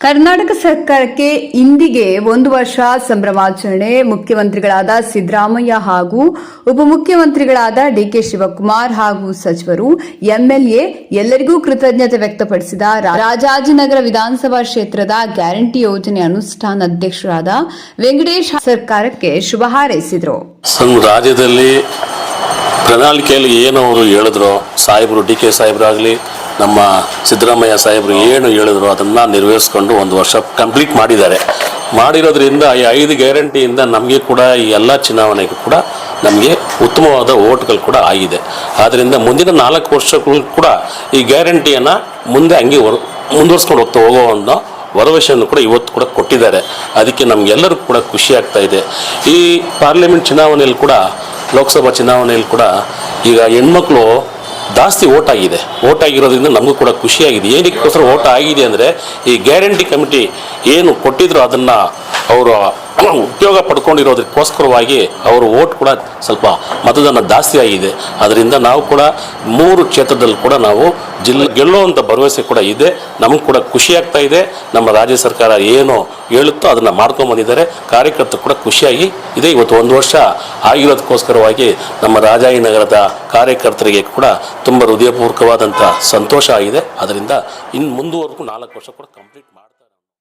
ಕರ್ನಾಟಕ ಸರ್ಕಾರಕ್ಕೆ ಇಂದಿಗೆ ಒಂದು ವರ್ಷ ಸಂಭ್ರಮಾಚರಣೆ ಮುಖ್ಯಮಂತ್ರಿಗಳಾದ ಸಿದ್ದರಾಮಯ್ಯ ಹಾಗೂ ಉಪಮುಖ್ಯಮಂತ್ರಿಗಳಾದ ಡಿಕೆ ಶಿವಕುಮಾರ್ ಹಾಗೂ ಸಚಿವರು ಎಂಎಲ್ಎ ಎಲ್ಲರಿಗೂ ಕೃತಜ್ಞತೆ ವ್ಯಕ್ತಪಡಿಸಿದ ರಾಜಾಜಿನಗರ ವಿಧಾನಸಭಾ ಕ್ಷೇತ್ರದ ಗ್ಯಾರಂಟಿ ಯೋಜನೆ ಅನುಷ್ಠಾನ ಅಧ್ಯಕ್ಷರಾದ ವೆಂಕಟೇಶ್ ಸರ್ಕಾರಕ್ಕೆ ಶುಭ ಹಾರೈಸಿದರು. ಪ್ರಣಾಳಿಕೆಯಲ್ಲಿ ಏನು ಅವರು ಹೇಳಿದ್ರು, ಸಾಹೇಬರು ಡಿ ಕೆ ಸಾಹೇಬರಾಗಲಿ ನಮ್ಮ ಸಿದ್ದರಾಮಯ್ಯ ಸಾಹೇಬರು ಏನು ಹೇಳಿದ್ರು ಅದನ್ನು ನಿರ್ವಹಿಸ್ಕೊಂಡು ಒಂದು ವರ್ಷ ಕಂಪ್ಲೀಟ್ ಮಾಡಿದ್ದಾರೆ. ಮಾಡಿರೋದ್ರಿಂದ ಈ ಐದು ಗ್ಯಾರಂಟಿಯಿಂದ ನಮಗೆ ಕೂಡ ಈ ಎಲ್ಲ ಚುನಾವಣೆಗೂ ಕೂಡ ನಮಗೆ ಉತ್ತಮವಾದ ಓಟ್ಗಳು ಕೂಡ ಆಗಿದೆ. ಆದ್ದರಿಂದ ಮುಂದಿನ ನಾಲ್ಕು ವರ್ಷಗಳು ಕೂಡ ಈ ಗ್ಯಾರಂಟಿಯನ್ನು ಮುಂದೆ ಹಂಗೆ ಹೊರ ಮುಂದುವರ್ಸ್ಕೊಂಡು ಹೋಗ್ತಾ ಹೋಗೋ ಒಂದು ಭರವಸೆಯನ್ನು ಕೂಡ ಇವತ್ತು ಕೂಡ ಕೊಟ್ಟಿದ್ದಾರೆ. ಅದಕ್ಕೆ ನಮಗೆಲ್ಲರಿಗೂ ಕೂಡ ಖುಷಿ ಆಗ್ತಾ ಇದೆ. ಈ ಪಾರ್ಲಿಮೆಂಟ್ ಚುನಾವಣೆಯಲ್ಲಿ ಕೂಡ ಲೋಕಸಭಾ ಚುನಾವಣೆಯಲ್ಲಿ ಕೂಡ ಈಗ ಹೆಣ್ಮಕ್ಳು ಜಾಸ್ತಿ ಓಟ್ ಆಗಿದೆ. ಓಟ್ ಆಗಿರೋದ್ರಿಂದ ನಮಗೂ ಕೂಡ ಖುಷಿಯಾಗಿದೆ ಏನಕ್ಕೋಸ್ಕರ ಓಟ್ ಆಗಿದೆ ಅಂದರೆ ಈ ಗ್ಯಾರಂಟಿ ಕಮಿಟಿ ಏನು ಕೊಟ್ಟಿದ್ರು ಅದನ್ನು ಅವರು ಉಪಯೋಗ ಪಡ್ಕೊಂಡಿರೋದಕ್ಕೋಸ್ಕರವಾಗಿ ಅವರು ಓಟ್ ಕೂಡ ಸ್ವಲ್ಪ ಮತದಾನ ಜಾಸ್ತಿ ಆಗಿದೆ. ಅದರಿಂದ ನಾವು ಕೂಡ ಮೂರು ಕ್ಷೇತ್ರದಲ್ಲಿ ಕೂಡ ನಾವು ಜಿಲ್ಲೆ ಗೆಲ್ಲುವಂಥ ಭರವಸೆ ಕೂಡ ಇದೆ. ನಮಗೆ ಕೂಡ ಖುಷಿ ಆಗ್ತಾ ಇದೆ. ನಮ್ಮ ರಾಜ್ಯ ಸರ್ಕಾರ ಏನು ಹೇಳುತ್ತೋ ಅದನ್ನು ಮಾಡ್ಕೊಂಬಂದಿದ್ದಾರೆ ಕಾರ್ಯಕರ್ತರು ಕೂಡ ಖುಷಿಯಾಗಿ ಇದೆ. ಇವತ್ತು ಒಂದು ವರ್ಷ ಆಗಿರೋದಕ್ಕೋಸ್ಕರವಾಗಿ ನಮ್ಮ ರಾಜಾಜಿನಗರದ ಕಾರ್ಯಕರ್ತರಿಗೆ ಕೂಡ ತುಂಬ ಹೃದಯಪೂರ್ವಕವಾದಂಥ ಸಂತೋಷ ಆಗಿದೆ. ಅದರಿಂದ ಇನ್ನು ಮುಂದುವರೆಗೂ ನಾಲ್ಕು ವರ್ಷ ಕೂಡ ಕಂಪ್ಲೀಟ್